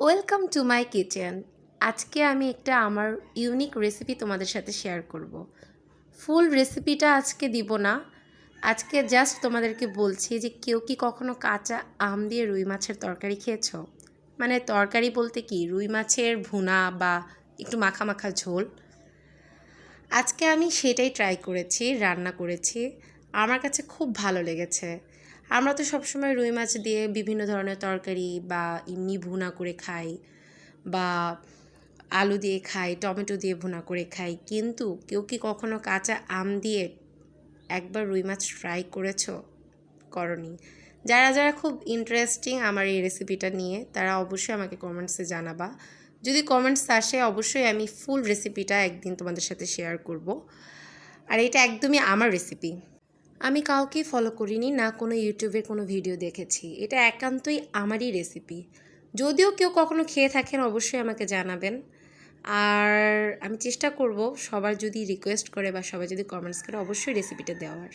Welcome to my kitchen আজকে আমি একটা আমার ইউনিক রেসিপি তোমাদের সাথে শেয়ার করব। ফুল রেসিপিটা আজকে দিব না। আজকে জাস্ট তোমাদেরকে বলছি যে কেউ কি কখনো কাঁচা আম দিয়ে রুই মাছের তরকারি খেয়েছো? মানে তরকারি বলতে কি? রুই মাছের ভুনা বা একটু মাখা মাখা ঝোল। আজকে আমি সেটাই ট্রাই করেছি, রান্না করেছি। আমার কাছে খুব ভালো লেগেছে। আমরা তো সবসময় রুই মাছ দিয়ে বিভিন্ন ধরনের তরকারি বা এমনি ভুনা করে খাই বা আলু দিয়ে খাই, টমেটো দিয়ে ভুনা করে খাই। কিন্তু কেউ কি কখনো কাঁচা আম দিয়ে একবার রুই মাছ ফ্রাই করেছ? করনি। যারা যারা খুব ইন্টারেস্টিং আমার এই রেসিপিটা নিয়ে, তারা অবশ্যই আমাকে কমেন্টসে জানাবা। যদি কমেন্টস আসে, অবশ্যই আমি ফুল রেসিপিটা একদিন তোমাদের সাথে শেয়ার করব। আর এটা একদমই আমার রেসিপি আমি কাউকেই ফলো করিনি, না কোনো ইউটিউবের কোনো ভিডিও দেখেছি। এটা একান্তই আমারই রেসিপি যদিও কেউ কখনো খেয়ে থাকেন, অবশ্যই আমাকে জানাবেন। আর আমি চেষ্টা করব সবার যদি রিকোয়েস্ট করে বা সবাই যদি কমেন্টস করে, অবশ্যই রেসিপিটা দেওয়ার।